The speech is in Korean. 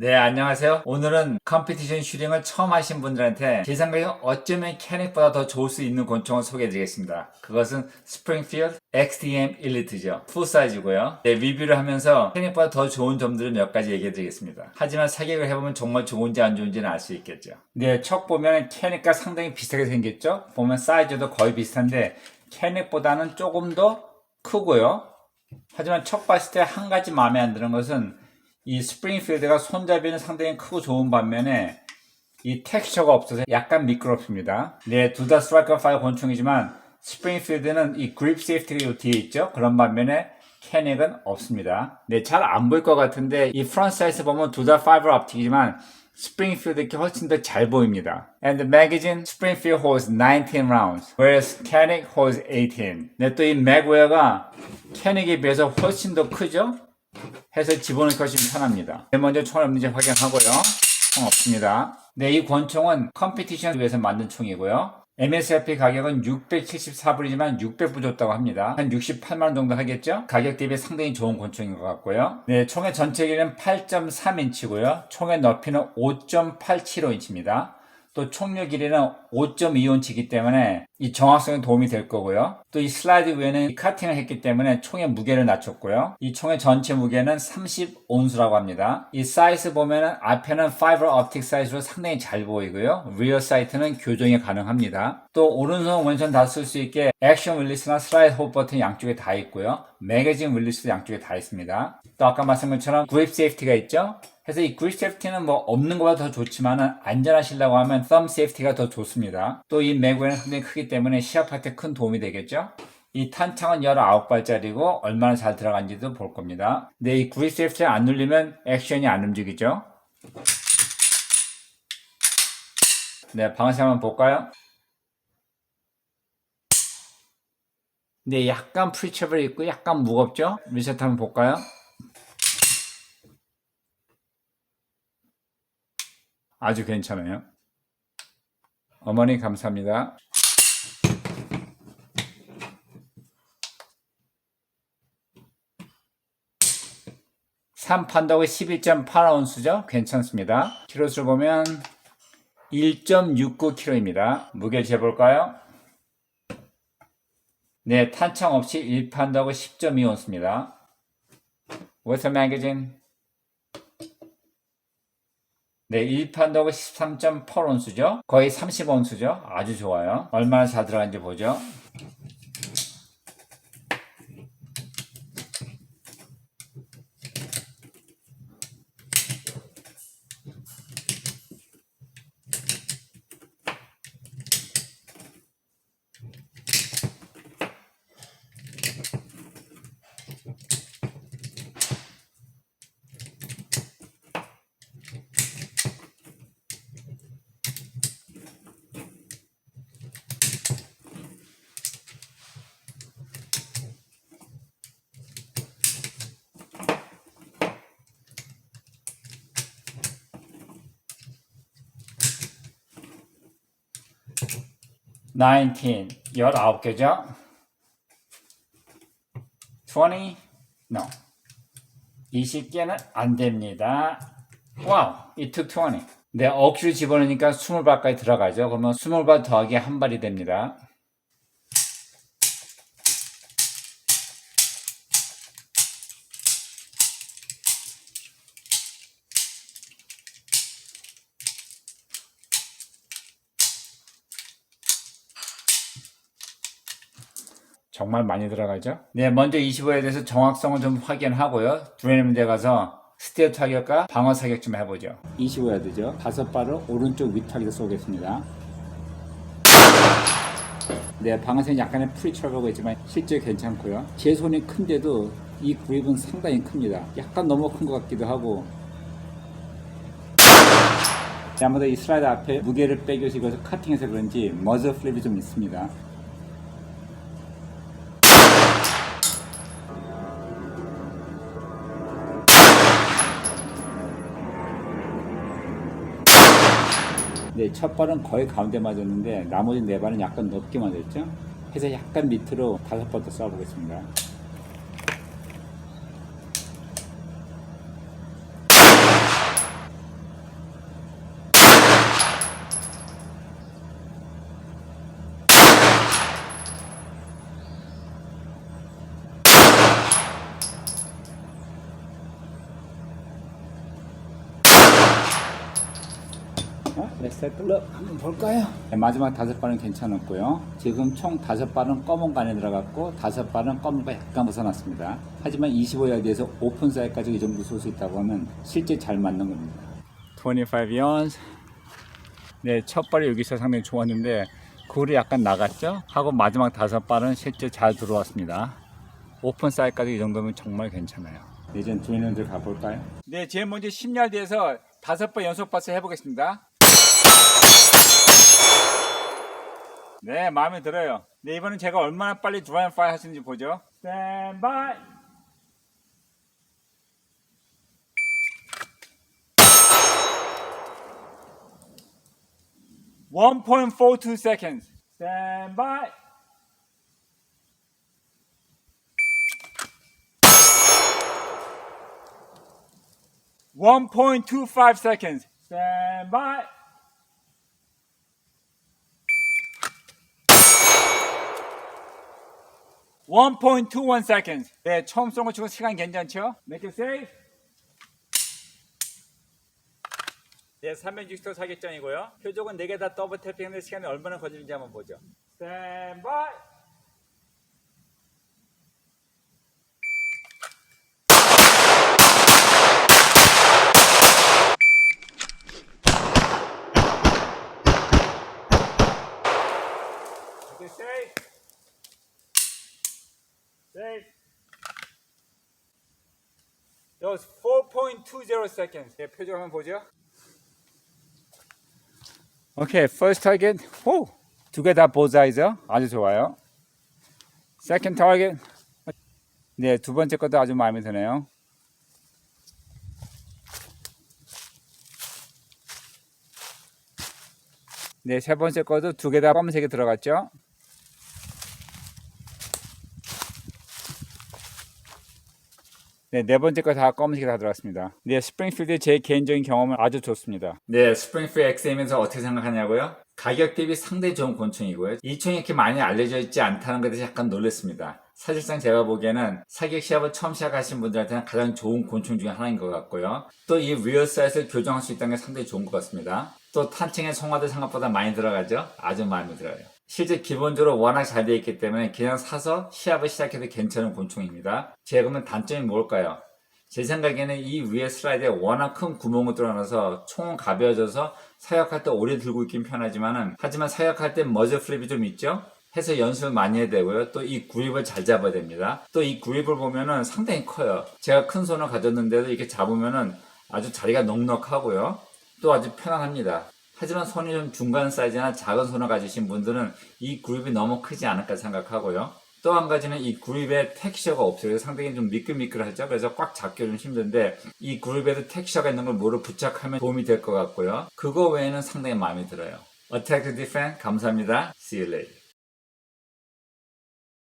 네, 안녕하세요. 오늘은 컴피티션 슈링을 처음 하신 분들한테 제 생각에 어쩌면 캐닉보다 더 좋을 수 있는 권총을 소개해 드리겠습니다. 그것은 스프링필드 XDM 일리트죠. 풀 사이즈고요. 네, 리뷰를 하면서 캐닉보다 더 좋은 점들을 몇 가지 얘기해 드리겠습니다. 하지만 사격을 해보면 정말 좋은지 안 좋은지는 알 수 있겠죠. 네, 척 보면 캐닉과 상당히 비슷하게 생겼죠. 보면 사이즈도 거의 비슷한데 캐닉보다는 조금 더 크고요. 하지만 척 봤을 때 한 가지 마음에 안 드는 것은 이 스프링필드가 손잡이는 상당히 크고 좋은 반면에 이 텍스처가 없어서 약간 미끄럽습니다. 네, 둘 다 스트라이커 파이어 권총이지만 스프링필드는 이 그립 세이프티가 뒤에 있죠. 그런 반면에 캐닉은 없습니다. 네, 잘 안 보일 것 같은데 이 프런트 사이즈 보면 둘 다 파이버 업틱이지만 스프링필드 이렇게 훨씬 더 잘 보입니다. And the magazine, Springfield holds 19 rounds, whereas Canik holds 18. 네, 또 이 맥웨어가 캐닉에 비해서 훨씬 더 크죠? 해서 집어넣기 훨씬 편합니다. 네, 먼저 총 없는지 확인하고요. 총 없습니다. 네, 이 권총은 컴피티션을 위해서 만든 총이고요. MSRP 가격은 674불이지만 600불 줬다고 합니다. 한 68만원 정도 하겠죠? 가격 대비 상당히 좋은 권총인 것 같고요. 네, 총의 전체 길이는 8.3인치고요. 총의 높이는 5.875인치입니다. 또 총력 길이는 5.2온치이기 때문에 이 정확성에 도움이 될 거고요. 또 이 슬라이드 위에는 이 카팅을 했기 때문에 총의 무게를 낮췄고요. 이 총의 전체 무게는 30온수라고 합니다. 이 사이즈 보면은 앞에는 파이버 업틱 사이즈로 상당히 잘 보이고요. 리어 사이트는 교정이 가능합니다. 또 오른손 왼손 다 쓸 수 있게 액션 릴리스나 슬라이드 홀 버튼 양쪽에 다 있고요. 매거진 릴리스도 양쪽에 다 있습니다. 또 아까 말씀한 것처럼 그립 세이프티가 있죠. 그래서 이 그립 세이프티는 뭐 없는 것보다 더 좋지만은 안전하시려고 하면 썸 세이프티가 더 좋습니다. 또 이 매구에는 상당히 크기 때문에 시합할 때 큰 도움이 되겠죠. 이 탄창은 19발짜리고 얼마나 잘 들어간지도 볼 겁니다. 근데 이 그립 세이프티 안 눌리면 액션이 안 움직이죠. 네, 방아쇠 한번 볼까요? 네, 약간 프리처블이 있고 약간 무겁죠? 리셋 한번 볼까요? 아주 괜찮아요. 어머니 감사합니다. 3판다고 11.8온수죠? 괜찮습니다. 키로수를 보면 1.69kg입니다. 무게 재볼까요? 네, 탄창 없이 1판다고 10.2온수입니다. What's the magazine? 네, 1판다고 13.8온수죠? 거의 30온수죠? 아주 좋아요. 얼마나 잘 들어간지 보죠. Nineteen, 19개죠? 20? No. 20개는 안 됩니다. 와우, it took 20. 네, 억지로 집어넣으니까 20발까지 들어가죠. 그러면 20발 더하기 한 발이 됩니다. 정말 많이 들어가죠. 네, 먼저 25에 대해서 정확성을 좀 확인하고요. 두레님대 가서 스티어 타격과 방어 사격 좀 해보죠. 25야드죠. 다섯 발을 오른쪽 위타기로 쏘겠습니다. 네, 방어선이 약간의 프리처라고 했지만 실제 괜찮고요. 제 손이 큰데도 이 그립은 상당히 큽니다. 약간 너무 큰 것 같기도 하고. 네, 아무래도 이 슬라이드 앞에 무게를 빼기 위해서 이것을 카팅해서 그런지 머저 플립이 좀 있습니다. 네, 첫 발은 거의 가운데 맞았는데 나머지 네 발은 약간 높게 맞았죠. 해서 약간 밑으로 다섯 번 더 쏴보겠습니다. 자, 렛츠 테이크 한번 볼까요? 네, 마지막 다섯 발은 괜찮았고요. 지금 총 다섯 발은 검은 간에 들어갔고 다섯 발은 검은가 약간 벗어났습니다. 하지만 25야드에서 오픈 사이까지 이 정도 쏠 수 있다고 하면 실제 잘 맞는 겁니다. 25 yards. 네, 첫 발이 여기서 상당히 좋았는데 그걸이 약간 나갔죠? 하고 마지막 다섯 발은 실제 잘 들어왔습니다. 오픈 사이까지 이 정도면 정말 괜찮아요. 네, 이제 드리는들 가볼까요? 네, 제일 먼저 10야드에서 다섯 번 연속 파스 해보겠습니다. 네, 마음에 들어요. 네, 이번엔 제가 얼마나 빨리 드라이브 파이 하시는지 보죠. 스탠 바이! One point four two seconds. Stand by. One point two five seconds. Stand by. One point two one seconds. 네, 처음 쏜거 치고 시간 괜찮죠? Make it safe. 네, 360도 사격장이고요. 표적은 4개 다 더블 태핑하는데 시간이 얼마나 걸리는지 한번 보죠. 스탠 바이! Okay, safe. Safe. That was 4.20 seconds. 네, 표적 한번 보죠. 오케이, first target. 호! 두개 다 보자이죠? 아주 좋아요. second target. 네, 두 번째 것도 아주 마음에 드네요. 네, 세 번째 것도 두 개 다 검은색이 들어갔죠? 네, 네 번째 거 다 검은색이 다 들어갔습니다. 네, 스프링필드 제 개인적인 경험은 아주 좋습니다. 네, 스프링필드 XM에서 어떻게 생각하냐고요? 가격 대비 상당히 좋은 곤충이고요. 이 총이 이렇게 많이 알려져 있지 않다는 것에 약간 놀랐습니다. 사실상 제가 보기에는 사격 시합을 처음 시작하신 분들한테는 가장 좋은 곤충 중에 하나인 것 같고요. 또이 리얼 사이즈를 교정할 수 있다는 게 상당히 좋은 것 같습니다. 또 탄층의 송화도 생각보다 많이 들어가죠? 아주 마음에 들어요. 실제 기본적으로 워낙 잘 되어 있기 때문에 그냥 사서 시합을 시작해도 괜찮은 곤충입니다. 제가 그러면 단점이 뭘까요? 제 생각에는 이 위에 슬라이드에 워낙 큰 구멍을 뚫어놔서 총은 가벼워져서 사격할 때 오래 들고 있긴 편하지만은 하지만 사격할 때 머즈 플립이 좀 있죠? 해서 연습을 많이 해야 되고요. 또 이 구립을 잘 잡아야 됩니다. 또 이 구립을 보면은 상당히 커요. 제가 큰 손을 가졌는데도 이렇게 잡으면은 아주 자리가 넉넉하고요. 또 아주 편안합니다. 하지만 손이 좀 중간 사이즈나 작은 손을 가지신 분들은 이 그룹이 너무 크지 않을까 생각하고요. 또 한 가지는 이 그룹에 텍스처가 없어요. 상당히 좀 미끌미끌하죠. 그래서 꽉 잡기 좀 힘든데 이 그룹에도 텍스처가 있는 걸 뭐로 부착하면 도움이 될 것 같고요. 그거 외에는 상당히 마음에 들어요. To Defend 감사합니다. See you later.